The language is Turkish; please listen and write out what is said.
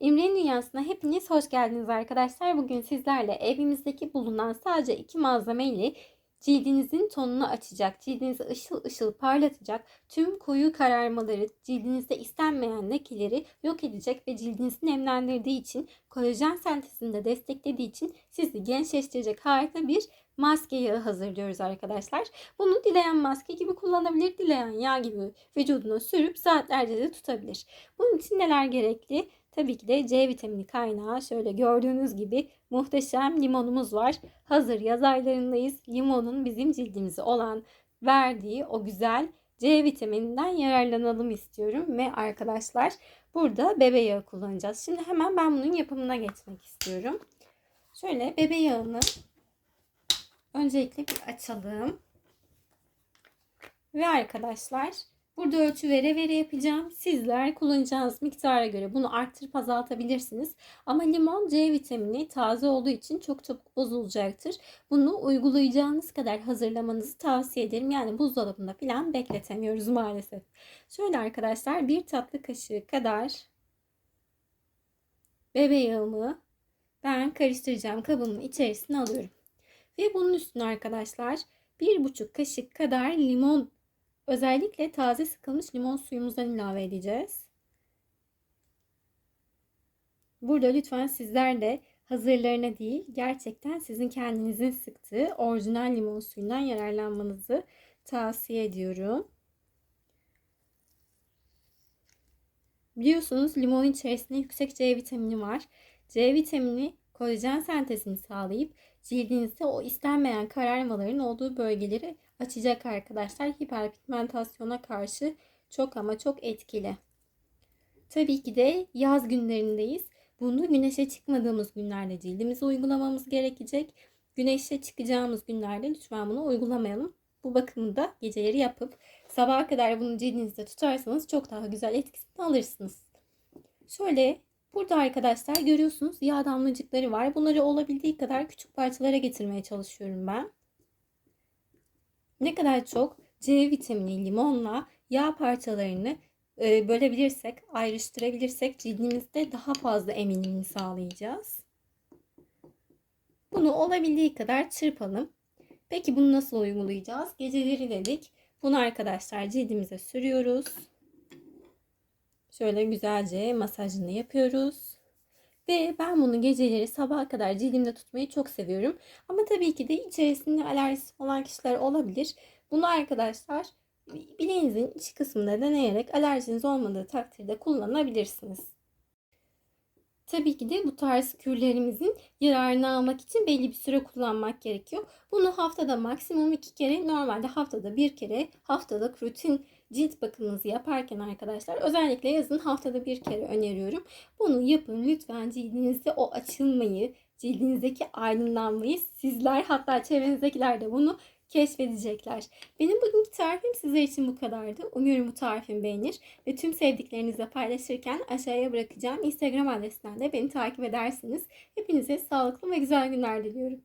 İmre'nin Dünyası'na hepiniz hoş geldiniz arkadaşlar. Bugün sizlerle evimizdeki bulunan sadece iki malzeme ile cildinizin tonunu açacak, cildinizi ışıl ışıl parlatacak, tüm koyu kararmaları, cildinizde istenmeyen lekeleri yok edecek ve cildinizi nemlendirdiği için, kolajen sentezini de desteklediği için sizi gençleştirecek harika bir maske yağı hazırlıyoruz arkadaşlar. Bunu dileyen maske gibi kullanabilir, dileyen yağ gibi vücuduna sürüp saatlerce de tutabilir. Bunun için neler gerekli? Tabii ki de C vitamini kaynağı şöyle gördüğünüz gibi muhteşem limonumuz var. Hazır yaz aylarındayız. Limonun bizim cildimize olan verdiği o güzel C vitamininden yararlanalım istiyorum. Ve arkadaşlar burada bebe yağı kullanacağız. Şimdi hemen ben bunun yapımına geçmek istiyorum. Şöyle bebe yağını öncelikle bir açalım. Ve arkadaşlar Burada ölçü vere vere yapacağım. Sizler kullanacağınız miktara göre bunu arttırıp azaltabilirsiniz. Ama limon C vitamini taze olduğu için çok çabuk bozulacaktır. Bunu uygulayacağınız kadar hazırlamanızı tavsiye ederim. Yani buzdolabında falan bekletemiyoruz maalesef. Şöyle arkadaşlar bir tatlı kaşığı kadar bebe yağımı ben karıştıracağım kabımın içerisine alıyorum. Ve bunun üstüne arkadaşlar bir buçuk kaşık kadar limon Özellikle taze sıkılmış limon suyumuzdan ilave edeceğiz. Burada lütfen sizler de hazırlarına değil gerçekten sizin kendinizin sıktığı orijinal limon suyundan yararlanmanızı tavsiye ediyorum. Biliyorsunuz limonun içerisinde yüksek C vitamini var. C vitamini kolajen sentezini sağlayıp cildinizde o istenmeyen kararmaların olduğu bölgeleri açacak arkadaşlar. Hiperpigmentasyona karşı çok ama çok etkili. Tabii ki de yaz günlerindeyiz. Bunu güneşe çıkmadığımız günlerde cildimize uygulamamız gerekecek. Güneşe çıkacağımız günlerde lütfen bunu uygulamayalım. Bu bakımı da geceleri yapıp sabaha kadar bunu cildinizde tutarsanız çok daha güzel etkisini alırsınız. Şöyle burada arkadaşlar görüyorsunuz yağ damlacıkları var. Bunları olabildiği kadar küçük parçalara getirmeye çalışıyorum ben. Ne kadar çok C vitamini limonla yağ parçalarını e, bölebilirsek, ayrıştırabilirsek cildimizde daha fazla eminliğini sağlayacağız. Bunu olabildiği kadar çırpalım. Peki bunu nasıl uygulayacağız? Geceleri dedik. Bunu arkadaşlar cildimize sürüyoruz. Şöyle güzelce masajını yapıyoruz. Ve ben bunu geceleri sabaha kadar cildimde tutmayı çok seviyorum. Ama tabii ki de içerisinde alerjisi olan kişiler olabilir. Bunu arkadaşlar bileğinizin iç kısmında deneyerek alerjiniz olmadığı takdirde kullanabilirsiniz. Tabii ki de bu tarz kürlerimizin yararını almak için belli bir süre kullanmak gerekiyor. Bunu haftada maksimum iki kere, normalde haftada bir kere, haftada rutin cilt bakımınızı yaparken arkadaşlar özellikle yazın haftada bir kere öneriyorum. Bunu yapın lütfen cildinizde o açılmayı, cildinizdeki aydınlanmayı sizler hatta çevrenizdekiler de bunu keşfedecekler. Benim bugünkü tarifim sizler için bu kadardı. Umuyorum bu tarifimi beğenir ve tüm sevdiklerinizle paylaşırken aşağıya bırakacağım Instagram adresinden de beni takip edersiniz. Hepinize sağlıklı ve güzel günler diliyorum.